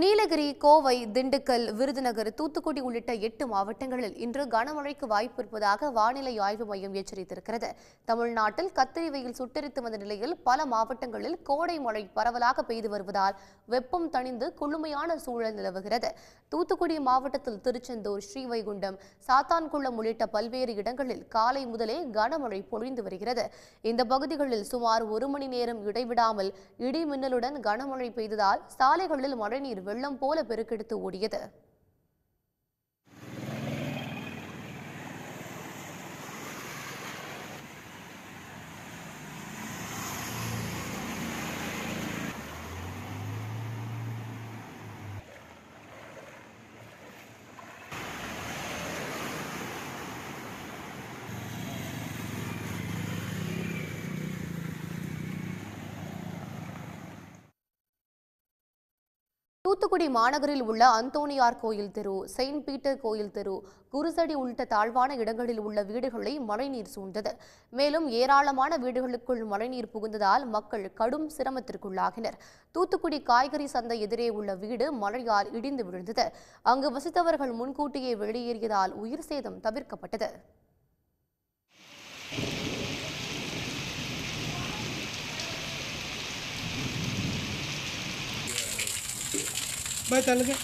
நீலகிரி கோவை திண்டுக்கல் விருதுநகர் தூத்துக்குடி உள்ளிட்ட எட்டு மாவட்டங்களில் இன்று கனமழைக்கு வாய்ப்பு இருப்பதாக வானிலை ஆய்வு மையம் எச்சரித்திருக்கிறது. தமிழ்நாட்டில் கத்திரி வெயில் சுட்டெரித்து வந்த நிலையில் பல மாவட்டங்களில் கோடை மழை பரவலாக பெய்து வருவதால் வெப்பம் தணிந்து குளுமையான சூழல் நிலவுகிறது. தூத்துக்குடி மாவட்டத்தில் திருச்செந்தூர் ஸ்ரீவைகுண்டம் சாத்தான்குளம் உள்ளிட்ட பல்வேறு இடங்களில் காலை முதலே கனமழை பொழிந்து வருகிறது. இந்த பகுதிகளில் சுமார் ஒரு மணி நேரம் இடைவிடாமல் இடி மின்னலுடன் கனமழை பெய்ததால் சாலைகளில் மழைநீர் வெள்ளம் போல பெருக்கெடுத்து ஓடியது. தூத்துக்குடி மாநகரில் உள்ள அந்தோனியார் கோயில் தெரு செயின்ட் பீட்டர் கோயில் தெரு குருசடி உள்ளிட்ட தாழ்வான இடங்களில் உள்ள வீடுகளை மழைநீர் சூழ்ந்தது. மேலும் ஏராளமான வீடுகளுக்குள் மழைநீர் புகுந்ததால் மக்கள் கடும் சிரமத்திற்குள்ளாகினர். தூத்துக்குடி காய்கறி சந்தை எதிரே உள்ள வீடு மழையால் இடிந்து விழுந்தது. அங்கு வசித்தவர்கள் முன்கூட்டியே வெளியேறியதால் உயிர் சேதம் தவிர்க்கப்பட்டது. ਬਾਈ ਚੱਲ ਗਿਆ।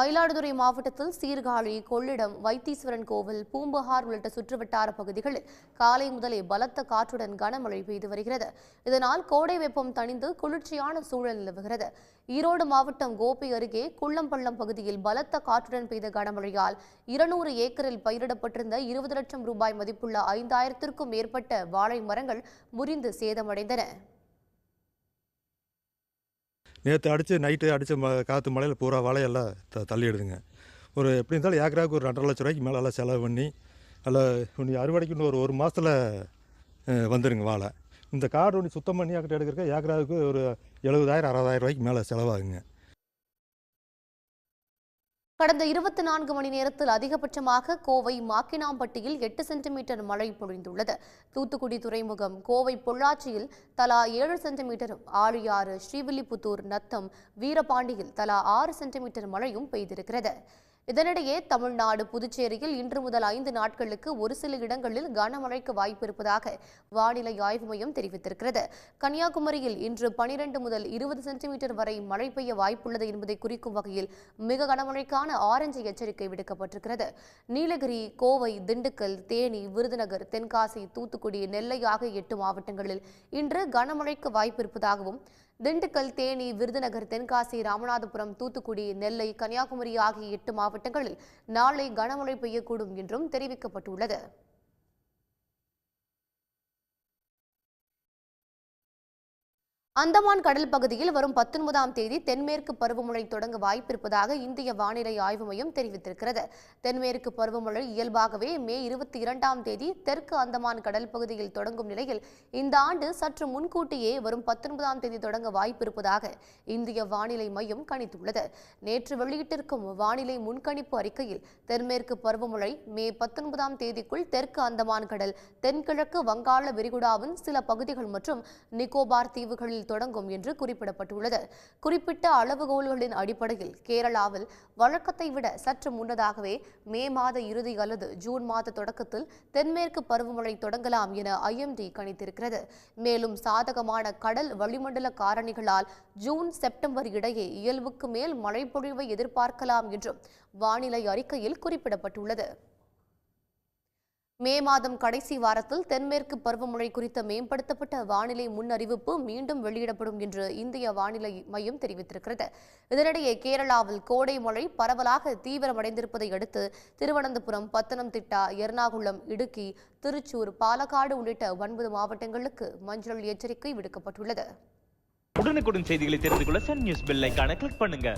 மயிலாடுதுறை மாவட்டத்தில் சீர்காழி கொள்ளிடம் வைத்தீஸ்வரன் கோவில் பூம்புகார் உள்ளிட்ட சுற்றுவட்டார பகுதிகளில் காலை முதலே பலத்த காற்றுடன் கனமழை பெய்து வருகிறது. இதனால் கோடை வெப்பம் தணிந்து குளிர்ச்சியான சூழல் நிலவுகிறது. ஈரோடு மாவட்டம் கோபி அருகே குள்ளம்பள்ளம் பகுதியில் பலத்த காற்றுடன் பெய்த கனமழையால் இருநூறு ஏக்கரில் பயிரிடப்பட்டிருந்த இருபது லட்சம் ரூபாய் மதிப்புள்ள ஐந்தாயிரத்திற்கும் மேற்பட்ட வாழை மரங்கள் முறிந்து சேதமடைந்தன. நேற்று அடித்து நைட்டு அடித்த ம காற்று மழையில் பூரா வாழையெல்லாம் த தள்ளிடுதுங்க. ஒரு எப்படி இருந்தாலும் ஏக்கராவுக்கு ஒரு ரெண்டரை லட்ச ரூபாய்க்கு மேலே எல்லாம் செலவு பண்ணி நல்லா இன்னும் அறுவடைக்கு இன்னும் ஒரு ஒரு மாதத்தில் வந்துடுங்க வாழை. இந்த காடு ஒன்று சுத்தம் பண்ணி அக்கிட்ட எடுக்கிறக்க ஏக்கராவுக்கு ஒரு எழுபதாயிரம் அறுபதாயிரம் ரூபாய்க்கு மேலே செலவாகுங்க. கடந்த இருபத்தி நான்கு மணி நேரத்தில் அதிகபட்சமாக கோவை மாக்கினாம்பட்டியில் எட்டு சென்டிமீட்டர் மழை பொழிந்துள்ளது. தூத்துக்குடி துறைமுகம் கோவை பொள்ளாச்சியில் தலா ஏழு சென்டிமீட்டரும் ஆழியாறு ஸ்ரீவில்லிபுத்தூர் நத்தம் வீரபாண்டியில் தலா ஆறு சென்டிமீட்டர் மழையும் பெய்திருக்கிறது. இதனிடையே தமிழ்நாடு புதுச்சேரியில் இன்று முதல் ஐந்து நாட்களுக்கு ஒரு சில இடங்களில் கனமழைக்கு வாய்ப்பு இருப்பதாக வானிலை ஆய்வு மையம் தெரிவித்திருக்கிறது. கன்னியாகுமரியில் இன்று பனிரெண்டு முதல் இருபது சென்டிமீட்டர் வரை மழை பெய்ய வாய்ப்புள்ளது என்பதை குறிக்கும் வகையில் மிக கனமழைக்கான ஆரஞ்சு எச்சரிக்கை விடுக்கப்பட்டிருக்கிறது. நீலகிரி கோவை திண்டுக்கல் தேனி விருதுநகர் தென்காசி தூத்துக்குடி நெல்லை ஆகிய எட்டு மாவட்டங்களில் இன்று கனமழைக்கு வாய்ப்பு இருப்பதாகவும் திண்டுக்கல் தேனி விருதுநகர் தென்காசி ராமநாதபுரம் தூத்துக்குடி நெல்லை கன்னியாகுமரி ஆகிய எட்டு மாவட்டங்களில் நாளை கனமழை பெய்யக்கூடும் என்றும் தெரிவிக்கப்பட்டுள்ளது. அந்தமான் கடல் பகுதியில் வரும் பத்தொன்பதாம் தேதி தென்மேற்கு பருவமழை தொடங்க வாய்ப்பிருப்பதாக இந்திய வானிலை ஆய்வு மையம் தெரிவித்திருக்கிறது. தென்மேற்கு பருவமழை இயல்பாகவே மே இருபத்தி இரண்டாம் தேதி தெற்கு அந்தமான் கடல் பகுதியில் தொடங்கும் நிலையில் இந்த ஆண்டு சற்று முன்கூட்டியே வரும் பத்தொன்பதாம் தேதி தொடங்க வாய்ப்பிருப்பதாக இந்திய வானிலை மையம் கணித்துள்ளது. நேற்று வெளியிட்டிருக்கும் வானிலை முன்கணிப்பு அறிக்கையில் தென்மேற்கு பருவமழை மே பத்தொன்பதாம் தேதிக்குள் தெற்கு அந்தமான் கடல் தென்கிழக்கு வங்காள விரிகுடாவின் சில பகுதிகள் மற்றும் நிக்கோபார் தீவுகளில் தொடங்கும் என்று குறிப்பிடப்பட்டுள்ளது. குறிப்பிட்ட அளவுகோல்களின் அடிப்படையில் கேரளாவில் வழக்கத்தை விட சற்று முன்னதாகவே மே மாத இறுதி அல்லது ஜூன் மாத தொடக்கத்தில் தென்மேற்கு பருவமழை தொடங்கலாம் என ஐஎம்டி கணித்திருக்கிறது. மேலும் சாதகமான கடல் வளிமண்டல காரணிகளால் ஜூன் செப்டம்பர் இடையே இயல்புக்கு மேல் மழைப்பொழிவை எதிர்பார்க்கலாம் என்றும் வானிலை அறிக்கையில் குறிப்பிடப்பட்டுள்ளது. மே மாதம் கடைசி வாரத்தில் தென்மேற்கு பருவமழை குறித்த மேம்படுத்தப்பட்ட வானிலை முன்னறிவிப்பு மீண்டும் வெளியிடப்படும் என்று இந்திய வானிலை மையம் தெரிவித்திருக்கிறது. இதனிடையே கேரளாவில் கோடை மழை பரவலாக தீவிரமடைந்திருப்பதை அடுத்து திருவனந்தபுரம் பத்தனம்திட்டா எர்ணாகுளம் இடுக்கி திருச்சூர் பாலக்காடு உள்ளிட்ட ஒன்பது மாவட்டங்களுக்கு மஞ்சள் எச்சரிக்கை விடுக்கப்பட்டுள்ளது. உடனுக்குடன் செய்திகளை தெரிந்து கொள்ள சன் நியூஸ் பெல் கிளிக் பண்ணுங்க.